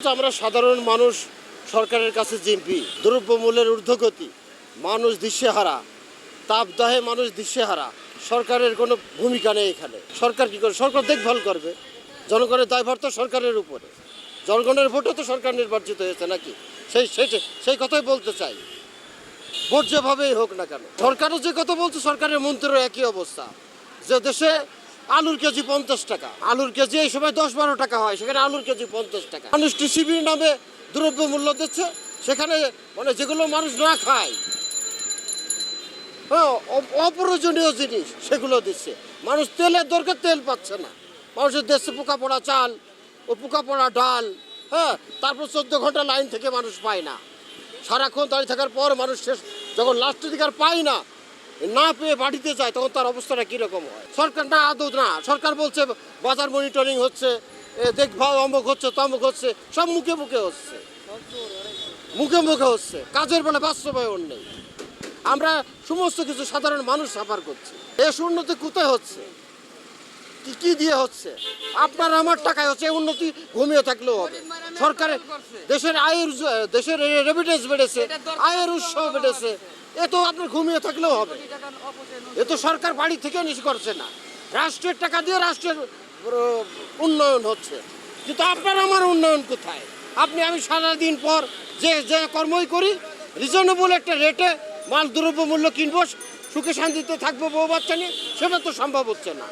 আমরা সাধারণ মানুষ, সরকারের কাছে জিম্পি, দ্রব্যমূল্যের ঊর্ধ্বগতি, মানুষ দিশেহারা, তাপদাহে মানুষ দিশেহারা, সরকারের কোনো ভূমিকা নেই এখানে। সরকার কি করে? সরকার দেখভাল করবে। জনগণের দায়ভার তো সরকারের উপরে। জনগণের ভোটে তো সরকার নির্বাচিত হয়েছে নাকি? সেই সেই কথাই বলতে চাই। ভোট যেভাবেই হোক না কেন, সরকারও যে কথা বলছে, সরকারের মন্ত্রীরও একই অবস্থা। যে দেশে আলুর কেজি পঞ্চাশ টাকা। আলুর কেজি এই সময় দশ বারো টাকা হয়, সেখানে আলুর কেজি পঞ্চাশ টাকা। মানুষ টিসিবির নামে দ্রব্য মূল্য দিচ্ছে, সেখানে মানে যেগুলো মানুষ না খায় হ্যাঁ অপ্রয়োজনীয় জিনিস সেগুলো দিচ্ছে। মানুষ তেলের দরকার, তেল পাচ্ছে না। মানুষের দেশে পোকা পড়া চাল ও পোকা পড়া ডাল হ্যাঁ তারপর চোদ্দ ঘণ্টা লাইন থেকে মানুষ পায় না। সারাক্ষণ দাঁড়িয়ে থাকার পর মানুষ শেষ যখন লাস্টের দিকে আর পায় না না পেয়ে বাড়িতে যায় তখন তার অবস্থাটা কীরকম হয়? সরকার না আদৌ না। সরকার বলছে বাজার মনিটরিং হচ্ছে দেখভাল অমুক হচ্ছে তমুক হচ্ছে সব মুখে মুখে হচ্ছে। মুখে মুখে হচ্ছে। কাজের বেলা বাস্তবায়ন নেই। আমরা সমস্ত কিছু সাধারণ মানুষ সাফার করছি। এস উন্নতি কোথায় হচ্ছে? কি কি দিয়ে হচ্ছে? আপনার আমার টাকায় হচ্ছে উন্নতি ঘুমিয়ে থাকলেও হবে। সরকারের দেশের আয়ের দেশের রেমিটেন্স বেড়েছে আয়ের উৎস বেড়েছে। এ তো আপনার ঘুমিয়ে থাকলেও হবে। এ তো সরকার বাড়ি থেকে নিশ করছে না। রাষ্ট্রের টাকা দিয়ে রাষ্ট্রের উন্নয়ন হচ্ছে। কিন্তু আপনার আমার উন্নয়ন কোথায়? আপনি, আমি সারাদিন পর যে যে কর্মই করি রিজনেবল একটা রেটে মাল দ্রব্য মূল্য কিনবো, সুখে শান্তিতে থাকব বউ বাচ্চা নিয়ে, সেটা তো সম্ভব হচ্ছে না।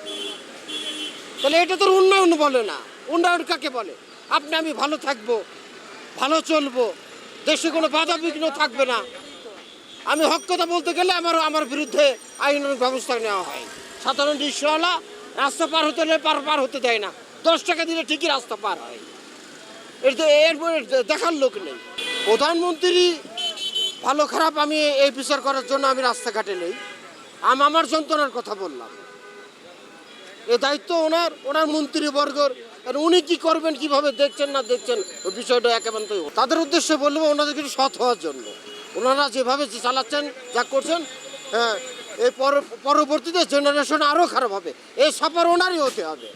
তাহলে এটা তোর উন্নয়ন বলে না। উন্নয়ন কাকে বলে? আপনি, আমি ভালো থাকব, ভালো চলবো। দেশে কোনো বাধা বিঘ্ন থাকবে না। আমি হক কথা বলতে গেলে আমার আমার বিরুদ্ধে আইনের ব্যবস্থা নেওয়া হয়। সাধারণ রিক্সাওয়ালা রাস্তা পার হতে হলে পার পার হতে দেয় না। দশ টাকা দিলে ঠিকই রাস্তা পার হয়। এর তো দেখার লোক নেই। প্রধানমন্ত্রী ভালো খারাপ আমি এই বিচার করার জন্য আমি রাস্তাঘাটে নেই। আমি, আমার যন্ত্রণার কথা বললাম। এ দায়িত্ব ওনার ওনার মন্ত্রীবর্গর। আর উনি কি করবেন, কীভাবে দেখছেন না দেখছেন ওই বিষয়টা একেবারেই তাদের উদ্দেশ্যে বলব, ওনাদের কিছু সৎ হওয়ার জন্য। ওনারা যেভাবে চালাচ্ছেন, যা করছেন হ্যাঁ এই পরবর্তীতে জেনারেশন আরও খারাপ হবে। এই সাপার ওনারই হতে হবে।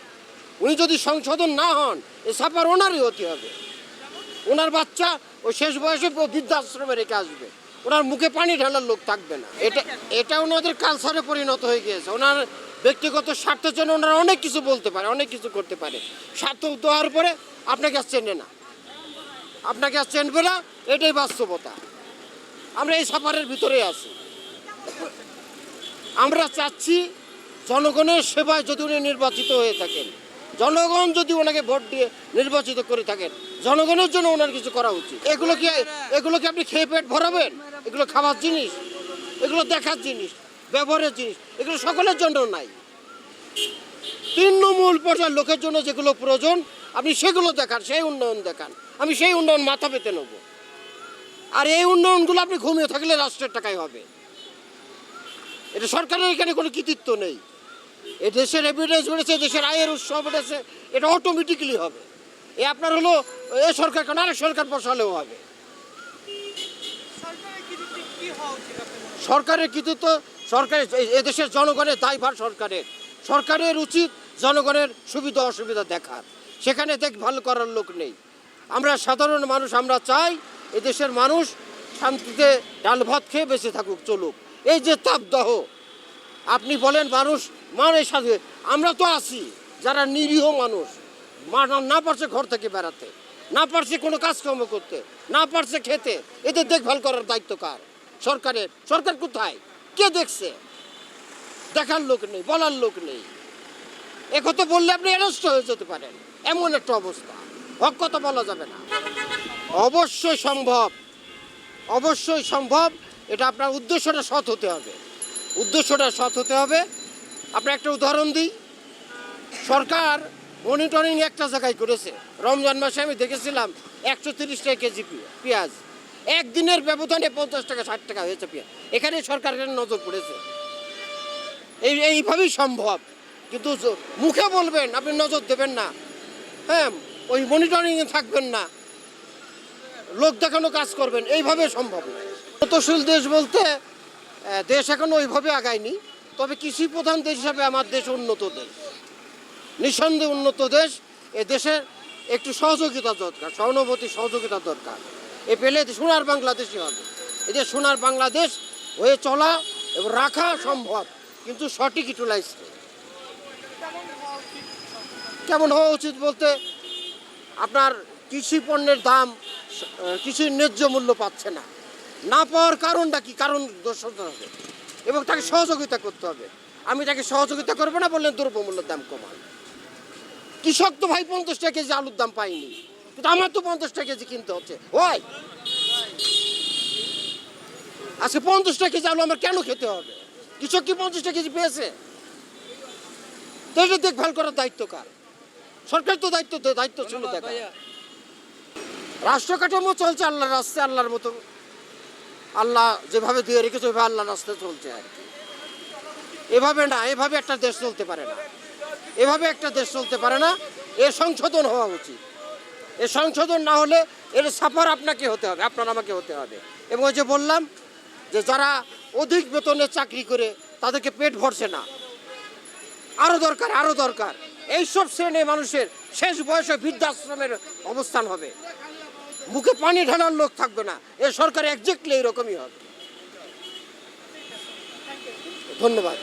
উনি যদি সংশোধন না হন এই সাপার ওনারই হতে হবে। ওনার বাচ্চা ও শেষ বয়সে বৃদ্ধাশ্রমে রেখে আসবে। ওনার মুখে পানি ঢালার লোক থাকবে না। এটা এটা ওনাদের কালচারে পরিণত হয়ে গিয়েছে। ওনার ব্যক্তিগত স্বার্থের জন্য ওনারা অনেক কিছু বলতে পারে, অনেক কিছু করতে পারে। স্বার্থ দেওয়ার পরে আপনাকে আর চেনে না। আপনাকে আর চেনবে না, এটাই বাস্তবতা। আমরা এই সাফারের ভিতরে আছি। আমরা চাচ্ছি জনগণের সেবায় যদি উনি নির্বাচিত হয়ে থাকেন, জনগণ যদি ওনাকে ভোট দিয়ে নির্বাচিত করে থাকেন, জনগণের জন্য ওনার কিছু করা উচিত। এগুলো কি এগুলো কি আপনি খেয়ে পেট ভরাবেন? এগুলো খাবার জিনিস, এগুলো দেখার জিনিস, ব্যবহারের জিনিস, এগুলো সকলের জন্য নাই। তৃণমূল পর্যায়ের লোকের জন্য যেগুলো প্রয়োজন, আপনি সেগুলো দেখান, সেই উন্নয়ন দেখান। আমি সেই উন্নয়ন মাথা পেতে নেব। আর এই উন্নয়নগুলো আপনি ঘুমিয়ে থাকলে রাষ্ট্রের টাকায় হবে। এটা সরকারের এখানে কোনো কৃতিত্ব নেই। এ দেশের এভিডেন্স বেড়েছে দেশের আয়ের উৎস বেড়েছে এটা অটোমেটিক্যালি হবে। এ আপনার হলো এ সরকার কেন? আরেক সরকার বসালেও হবে। সরকারের কৃতিত্ব? সরকারের এদেশের জনগণের দায়ভার সরকারের। সরকারের উচিত জনগণের সুবিধা অসুবিধা দেখার। সেখানে দেখভাল করার লোক নেই। আমরা সাধারণ মানুষ আমরা চাই এদেশের মানুষ শান্তিতে ডাল ভাত খেয়ে বেঁচে থাকুক, চলুক। এই যে তাপদাহ, আপনি বলেন মানুষ মানে সাথে আমরা তো আছি, যারা নিরীহ মানুষ না পারছে ঘর থেকে বেড়াতে, না পারছে কোনো কাজকর্ম করতে, না পারছে খেতে, এদের দেখভাল করার দায়িত্ব কার? সরকারের, সরকার কোথায়? কে দেখছে? দেখার লোক নেই, বলার লোক নেই। একথা বললে আপনি অ্যারেস্ট হয়ে যেতে পারেন, এমন একটা অবস্থা। হক কথা বলা যাবে না। অবশ্যই সম্ভব। অবশ্যই সম্ভব। এটা আপনার উদ্দেশ্যটা সৎ হতে হবে। উদ্দেশ্যটা সৎ হতে হবে। আপনার একটা উদাহরণ দিই। সরকার মনিটরিং একটা জায়গায় করেছে। রমজান মাসে আমি দেখেছিলাম একশো তিরিশ টাকা কেজি পেঁয়াজ। একদিনের ব্যবধানে পঞ্চাশ টাকা, ষাট টাকা হয়েছে পেঁয়াজ। এখানে সরকারের নজর পড়েছে। এই, এইভাবেই সম্ভব। কিন্তু মুখে বলবেন, আপনি নজর দেবেন না। হ্যাঁ ওই মনিটরিংয়ে থাকবেন না। লোক দেখানো কাজ করবেন, এইভাবে সম্ভব না। উন্নতশীল দেশ বলতে দেশ এখন ওইভাবে আগায়নি, তবে কৃষি প্রধান দেশ হিসাবে আমার দেশ উন্নত দেশ। নিঃসন্দেহে উন্নত দেশ, এ দেশের একটু সহযোগিতা দরকার, সহানুভূতি, সহযোগিতা দরকার। এ পেলে সোনার বাংলাদেশই হবে। এই যে সোনার বাংলাদেশ হয়ে চলা এবং রাখা সম্ভব, কিন্তু সঠিক ইউটিলাইজ কেমন হওয়া উচিত বলতে, আপনার কৃষি পণ্যের দাম কৃষির ন্যায্য মূল্য পাচ্ছে না। না পাওয়ার কারণটা কি? কারণ দর্শাতে হবে। এবং তাকে সহযোগিতা করতে হবে। আমি তাকে সহযোগিতা করব না বললেন দ্রব্যমূল্যের দাম কমান। কৃষক তো ভাই পঞ্চাশ টাকা কেজি আলুর দাম পাইনি কিন্তু আমার তো পঞ্চাশ টাকা কেজি কিনতে হচ্ছে। ওই! আজকে পঞ্চাশ টাকা কেজি আলু আমার কেন খেতে হবে? কৃষক কি পঞ্চাশ টাকা কেজি পেয়েছে? তো এটা দেখভাল করার দায়িত্ব কার? সরকার তো দায়িত্ব দায়িত্ব ছিল দেখা। রাষ্ট্র কাঠামো চলছে আল্লাহর রাস্তায় আল্লাহর মতো। আল্লাহ যেভাবে দিয়ে রেখেছে, ওইভাবে আল্লাহর রাস্তায় চলছে আর কি। এভাবে না, এভাবে একটা দেশ চলতে পারে না। এভাবে একটা দেশ চলতে পারে না, এ সংশোধন হওয়া উচিত। এ সংশোধন না হলে এর সাফার আপনাকে হতে হবে, আপনার আমাকে হতে হবে। এবং ওই যে বললাম যে যারা অধিক বেতনে চাকরি করে, তাদেরকে পেট ভরছে না। আরও দরকার আরও দরকার। এইসব শ্রেণির মানুষের শেষ বয়সে বৃদ্ধাশ্রমের অবস্থান হবে। মুখে পানি ঢালার লোক থাকবে না। এ সরকার একজাক্টলি এরকমই হবে। ধন্যবাদ।